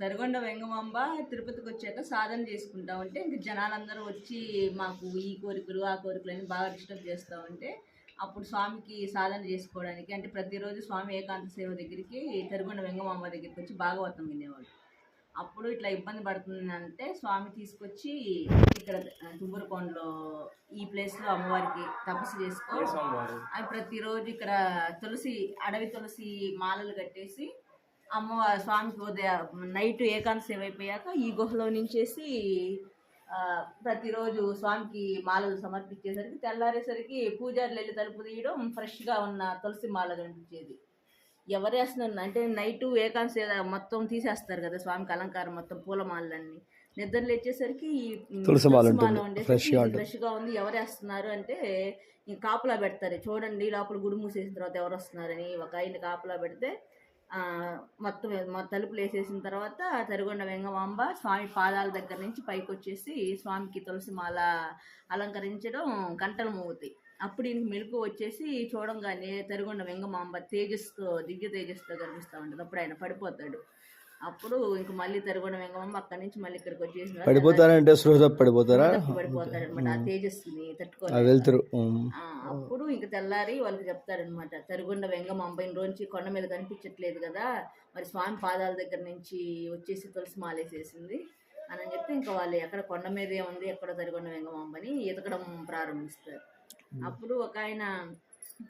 తరిగొండ వెంగమాంబ తిరుపతికి వచ్చాక సాధన చేసుకుంటా ఉంటే ఇంక జనాలందరూ వచ్చి మాకు ఈ కోరికలు ఆ కోరికలు అని బాగా డిస్టర్బ్ చేస్తూ ఉంటే అప్పుడు స్వామికి సాధన చేసుకోవడానికి అంటే ప్రతిరోజు స్వామి ఏకాంత సేవ దగ్గరికి తరిగొండ వెంగమాంబ దగ్గరికి వచ్చి భాగవతం వినేవాడు అప్పుడు ఇట్లా ఇబ్బంది పడుతుందంటే స్వామి తీసుకొచ్చి ఇక్కడ తుబ్బురకొండలో ఈ ప్లేస్లో అమ్మవారికి తపస్సు చేసుకో. అవి ప్రతిరోజు ఇక్కడ తులసి అడవి తులసి మాలలు కట్టేసి అమ్మవారి స్వామికి ఉదయం నైట్ ఏకాంత సేవ అయిపోయాక ఈ గుహలో నుంచేసి ప్రతిరోజు స్వామికి మాలలు సమర్పించేసరికి తెల్లారేసరికి పూజారులు వెళ్ళి తలుపు తీయడం ఫ్రెష్గా ఉన్న తులసి మాల కనిపించేది ఎవరు వేస్తున్నారు అంటే నైట్ ఏకాంత సేవ మొత్తం తీసేస్తారు కదా స్వామికి అలంకారం మొత్తం పూలమాలన్నీ నిద్ర లేచేసరికి ఈ తులసి మాల ఉంటుంది. ఉండేసరికి Fresh గా ఇది ఉంటుంది. ఫ్రెష్గా ఉంది ఎవరు వేస్తున్నారు అంటే కాపలా పెడతారు చూడండి లోపల గుడి మూసేసిన తర్వాత ఎవరు వస్తున్నారని ఒక ఆయన కాపలా పెడితే మొత్తం తలుపులు వేసేసిన తర్వాత తరిగొండ వెంగమాంబ స్వామి పాదాల దగ్గర నుంచి పైకి వచ్చేసి స్వామికి తులసి మాల అలంకరించడం గంటలు మోగుతాయి అప్పుడు ఈయనకి మెలకు వచ్చేసి చూడంగానే తరిగొండ వెంగమాంబ తేజస్తో దివ్య తేజస్తో కనిపిస్తూ ఉంటుంది. అప్పుడు ఆయన పడిపోతాడు. అప్పుడు ఇంక మళ్ళీ తరిగొండ వెంగమాంబ అక్కడి నుంచి మళ్ళీ ఇక్కడికి వచ్చేసిన పడిపోతారంటే స్పృహ పడిపోతారా? పడిపోతాడు అనమాట ఆ తేజస్సుని తట్టుకోవాలి వెళ్తురు. అప్పుడు ఇంక తెల్లారి వాళ్ళకి చెప్తారనమాట తరుగుండ వెంగమ్మ అబ్బాయిని రోజు కొండ మీద కనిపించట్లేదు కదా మరి స్వామి పాదాల దగ్గర నుంచి వచ్చేసి తులసి మాలేసేసింది అని చెప్తే ఇంకా వాళ్ళు ఎక్కడ కొండ మీదే ఉంది ఎక్కడ తరుగుండ వెంగమ్మ అమ్మని ఎతకడం ప్రారంభిస్తారు. అప్పుడు ఒక ఆయన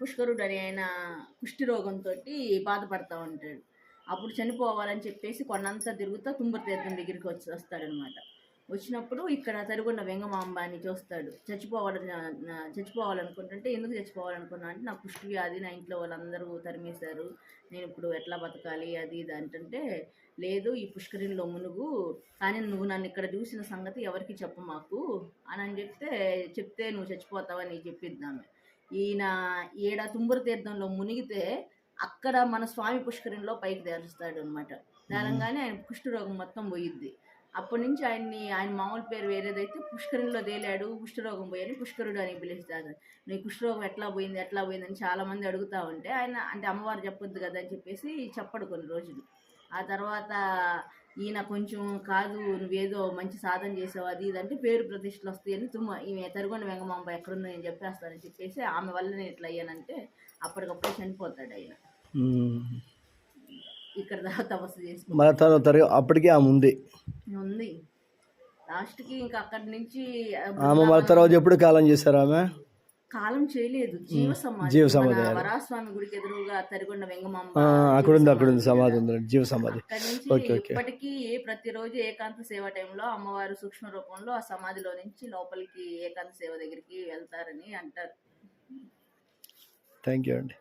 పుష్కరుడు అని ఆయన కుష్టి రోగంతో బాధపడతా ఉంటాడు. అప్పుడు చనిపోవాలని చెప్పేసి కొండంతా తిరుగుతా తుంబర తీర్థం దగ్గరికి వచ్చి వస్తాడనమాట. వచ్చినప్పుడు ఇక్కడ తరుగున్న వెంగమాంబాన్ని చూస్తాడు. చచ్చిపోవాలని చచ్చిపోవాలనుకుంటుంటే ఎందుకు చచ్చిపోవాలనుకున్నా అంటే నాకు కుష్టి వ్యాధి నా ఇంట్లో వాళ్ళందరూ తరిమేశారు. నేను ఇప్పుడు ఎట్లా బతకాలి? అది ఇది అంటుంటే లేదు ఈ పుష్కరిణిలో మునుగు. కానీ నువ్వు నన్ను ఇక్కడ చూసిన సంగతి ఎవరికి చెప్పు మాకు. అని అని చెప్తే చెప్తే నువ్వు చచ్చిపోతావని చెప్పిద్దామే. ఈయన ఈడ తుంబుర తీర్థంలో మునిగితే అక్కడ మన స్వామి పుష్కరిణిలో పైకి తెరుస్తాడు అనమాట తేలంగానే ఆయన కుష్ఠరోగం మొత్తం పోయిద్ది. అప్పటి నుంచి ఆయన్ని ఆయన మామూలు పేరు వేరేదైతే పుష్కరిణిలో తేలాడు కుష్ఠరోగం పోయని పుష్కరుడు అని పిలుస్తారు నీ కుష్ఠరోగం ఎట్లా పోయింది ఎట్లా పోయింది అని చాలా అడుగుతా ఉంటే ఆయన అంటే అమ్మవారు చెప్పొద్దు కదా అని చెప్పేసి చెప్పడు కొన్ని రోజులు. ఆ తర్వాత ఈయన కొంచెం కాదు నువ్వేదో మంచి సాధన చేసావు అది ఇది అంటే పేరు ప్రతిష్టలు వస్తాయని తుమ్మ ఈమె తరుగుండ వెంగమాంబ ఎక్కడుందో నేను చెప్పేస్తానని చెప్పేసి ఆమె వల్ల నేను ఇట్లా అయ్యానంటే అప్పటికప్పుడు చనిపోతాడు ఆయన. ఇక్కడ దాకా తపస్సు చేసుకుని మన తన తరగ అప్పటికే ఆమె ఉంది. ఉంది. లాస్ట్కి ఇంకా అక్కడి నుంచి ఆమె మన తర్వాత ఎప్పుడు కాలం చేశారు ఆమె? కాలం చేయలేదు. జీవ సమాధి జీవ మన సమాధి. వరాస్వామి గుడికి ఎదురుగా తరిగొండ వెంగమాంబ అక్కడ ఉంది అక్కడ ఉంది. సమాధి ఉంది జీవ సమాధి అక్కడి నుంచి ఓకే, ఓకే. ఇప్పటికీ ప్రతిరోజు ఏకాంత సేవ టైంలో అమ్మవారు సూక్ష్మ రూపంలో ఆ సమాధిలో నుంచి లోపలికి ఏకాంత సేవ దగ్గరికి వెళ్తారని అంటారు. థ్యాంక్ యూ అండి.